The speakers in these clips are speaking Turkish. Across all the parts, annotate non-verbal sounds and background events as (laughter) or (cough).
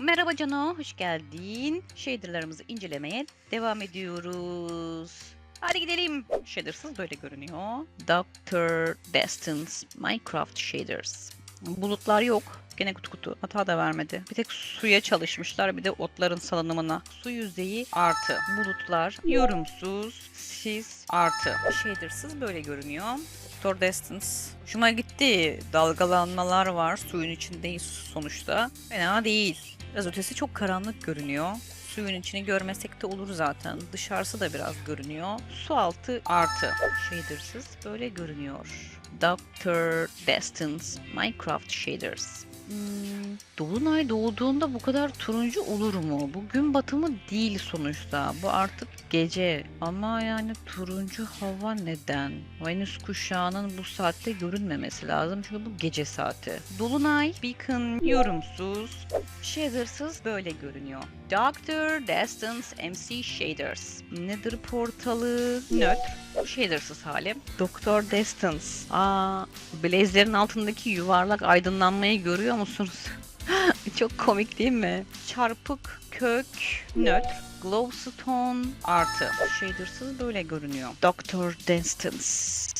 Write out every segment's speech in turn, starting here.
Merhaba Cano, hoş geldin. Shader'larımızı incelemeye devam ediyoruz. Hadi gidelim. Shaders'ız böyle görünüyor. Dr. Distance Minecraft Shaders. Bulutlar yok. Gene kutu kutu. Hata da vermedi. Bir tek suya çalışmışlar. Bir de otların salınımına. Su yüzeyi artı. Bulutlar yorumsuz. Sis artı. Shaders'ız böyle görünüyor. Dr. Distance. Hoşuma gitti. Dalgalanmalar var. Suyun içindeyiz sonuçta. Fena değil. Biraz ötesi çok karanlık görünüyor. Suyun içini görmesek de olur zaten. Dışarısı da biraz görünüyor. Su altı artı. Shaders'ız böyle görünüyor. Dr. Distance Minecraft Shaders. Dolunay doğduğunda bu kadar turuncu olur mu? Bu gün batımı değil sonuçta. Bu artık gece. Ama yani turuncu hava neden? Venüs kuşağının bu saatte görünmemesi lazım. Çünkü bu gece saati. Dolunay, Beacon, yorumsuz, Shaders'ız böyle görünüyor. Doctor Distance MC Shaders. Nether portalı nötr. Shaders'ız hali. Doktor Distance. Aa, Blaze'lerin altındaki yuvarlak aydınlanmayı görüyor musunuz? (gasps) Çok komik değil mi? Çarpık, kök, nötr. Glowstone artı. Shaders'ız böyle görünüyor. Doctor Distance.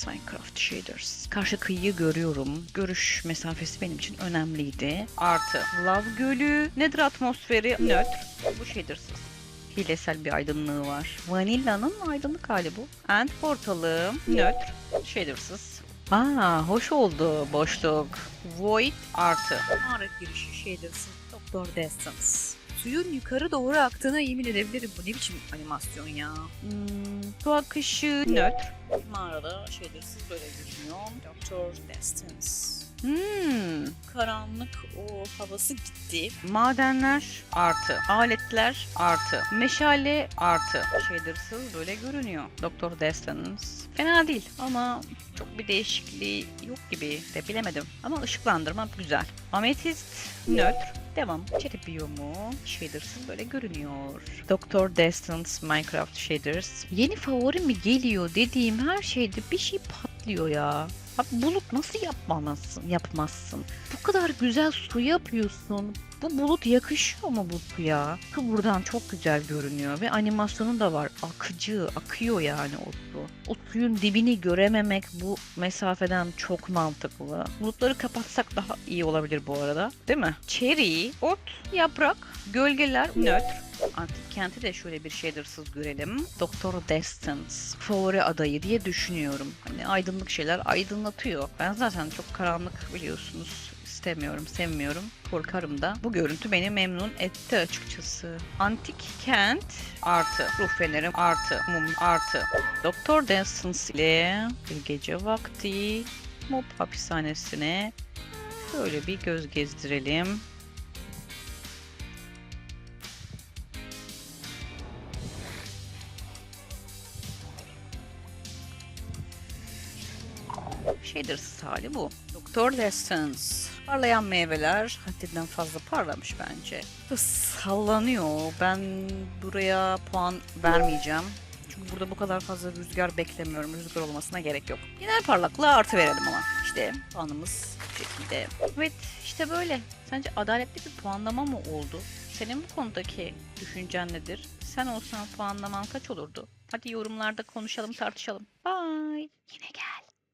Minecraft Shaders. Karşı kıyıyı görüyorum. Görüş mesafesi benim için önemliydi. Artı. Love Gölü. Nedir atmosferi? Nötr. Bu shaders'ız hilesel bir aydınlığı var. Vanilla'nın aydınlık hali bu. End portalı nötr, shaders'ız. Aa, hoş oldu boşluk. Void artı. Mağara girişi shaders'ın Doktor Distance. Suyun yukarı doğru aktığına yemin edebilirim. Bu ne biçim animasyon ya? Hmm, su akışı nötr. Mağarada shaders'ız böyle görünüyor. Doktor Distance. Hmm, Karanlık o havası gitti. madenler artı. Aletler artı. Meşale artı. Shaders'ız böyle görünüyor. Doktor Distance. Fena değil ama çok bir değişikliği yok gibi de bilemedim. Ama ışıklandırma güzel. Ametist nötr. Devam. Çetip biyomu. Shaders'ız böyle görünüyor. Doktor Distance Minecraft Shaders. Yeni favori mi geliyor dediğim her şeyde bir şey patlıyor ya. Abi bulut nasıl yapmamazsın, yapmazsın? Bu kadar güzel su yapıyorsun. Bu bulut yakışıyor mu bu suya? Su çok güzel görünüyor ve animasyonu da var. Akıcı, akıyor yani o su. O suyun dibini görememek bu mesafeden çok mantıklı. Bulutları kapatsak daha iyi olabilir bu arada. Değil mi? Cherry, ot, yaprak, gölgeler, nötr. Antik kenti de şöyle bir shaders'ız görelim. Doktor Distance. Favori adayı diye düşünüyorum. Hani aydınlık şeyler aydınlatıyor. Ben zaten çok karanlık biliyorsunuz istemiyorum, sevmiyorum. Korkarım da. Bu görüntü beni memnun etti açıkçası. Antik kent artı. Ruh fenerim artı. Mum artı. Doktor Distance ile bir gece vakti mob hapishanesine şöyle bir göz gezdirelim. Shaders hali bu. Doktor Distance. Parlayan meyveler haddinden fazla parlamış bence. Bu Sallanıyor. Ben buraya puan vermeyeceğim. Çünkü burada bu kadar fazla rüzgar beklemiyorum. Rüzgar olmasına gerek yok. Genel parlaklığa artı verelim ama. İşte puanımız bu şekilde. Evet işte böyle. Sence adaletli bir puanlama mı oldu? Senin bu konudaki düşüncen nedir? Sen olsan puanlaman kaç olurdu? Hadi yorumlarda konuşalım tartışalım. Bye. Yine gel.